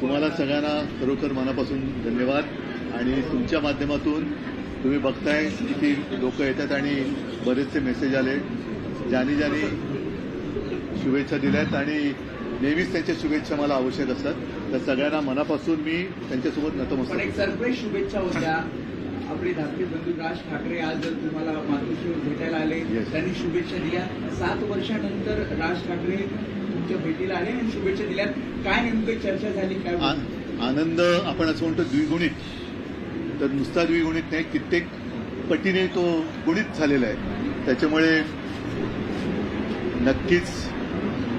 तुम्हाला सगळ्यांना खरोखर मनापासून धन्यवाद. आणि तुमच्या माध्यमातून तुम्ही बघताय किती लोक येतात आणि बरेचसे मेसेज आले. ज्यांनी ज्यांनी शुभेच्छा दिल्यात आणि नेहमीच त्यांच्या शुभेच्छा मला आवश्यक असतात. तर सगळ्यांना मनापासून मी त्यांच्यासोबत पण नतमस्तक एक सरप्राईज शुभेच्छा होत्या. आपले धाकटे बंधू राज ठाकरे आज जर तुम्हाला मातोश्रीवर भेटायला आले. त्यांनी शुभेच्छा दिल्या. सात वर्षानंतर राज ठाकरे तुमच्या भेटीला आले आणि शुभेच्छा दिल्या. काय नेमकं चर्चा झाली काय आनंद आपण असं म्हणतो द्विगुणित. तर नुसता द्विगुणित नाही कित्येक पटीने तो गुणित झालेला आहे. त्याच्यामुळे नक्कीच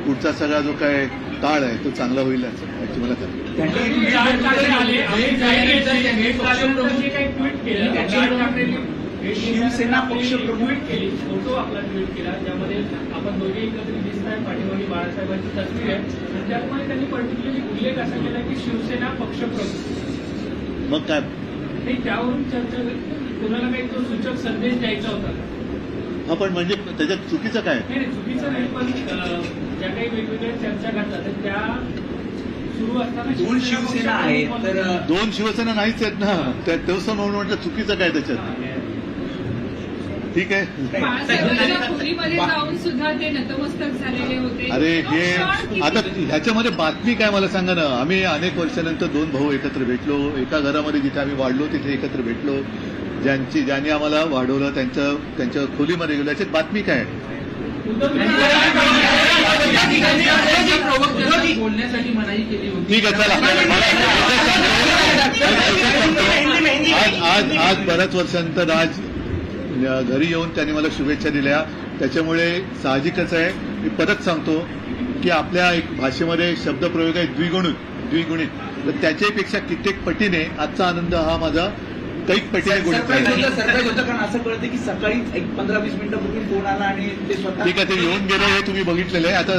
पुढचा सगळा जो काय काळ आहे तो चांगला होईल याची मला खात्री आहे. शिवसेना पक्षप्रमुख ट्विट केली. फोटो आपला ट्विट केला. ज्यामध्ये आपण दोघे एकत्रित दिसत आहे पाठीमागे बाळासाहेबांची तस्वीर आहे. आणि त्यामुळे त्यांनी पर्टिक्युलरली उल्लेख असा केला की शिवसेना पक्षप्रमुख मग काय? आणि त्यावरून चर्चा कोणाला काही तो सूचक संदेश द्यायचा होता? का? हा पण म्हणजे त्याच्यात चुकीचं काय? नाही नाही, चुकीचं नाही पण ज्या काही वेगवेगळ्या चर्चा घडतात तर त्या सुरू असताना दोन शिवसेना आहेत तर दोन शिवसेना नाहीच आहेत ना. त्या तसं म्हणून म्हटलं चुकीचं काय त्याच्यात ठीक आहे बाळासाहेबांच्या खोलीमध्ये जाऊन सुद्धा ते नतमस्तक झालेले होते. अरे हे आता ह्याच्यामध्ये बातमी काय मला सांगा ना. आम्ही अनेक वर्षानंतर दोन भाऊ एकत्र भेटलो. एका घरामध्ये जिथे आम्ही वाढलो तिथे एकत्र भेटलो. ज्यांची ज्यांनी आम्हाला वाढवलं त्यांच्या त्यांच्या खोलीमध्ये गेलो. याच्यात बातमी काय आहे? उद्धव ठाकरे बोलण्यासाठी मनाई केली होती. ठीक आहे चला. आज आज आज बऱ्याच वर्षानंतर आज घरी येऊन त्यांनी मला शुभेच्छा दिल्या. त्याच्यामुळे साहजिकच आहे. मी परत सांगतो की आपल्या एक भाषेमध्ये शब्दप्रयोग आहे द्विगुणित द्विगुणित. तर त्याच्यापेक्षा कित्येक पटीने आजचा आनंद हा माझा कैक पटीने गुणित आहे. कारण असं कळतं की सकाळी एक पंधरा वीस मिनिटं पूर्वी फोन आला आणि ते स्वतः ठीक आहे ते येऊन गेले हे तुम्ही बघितलेलं आहे. आता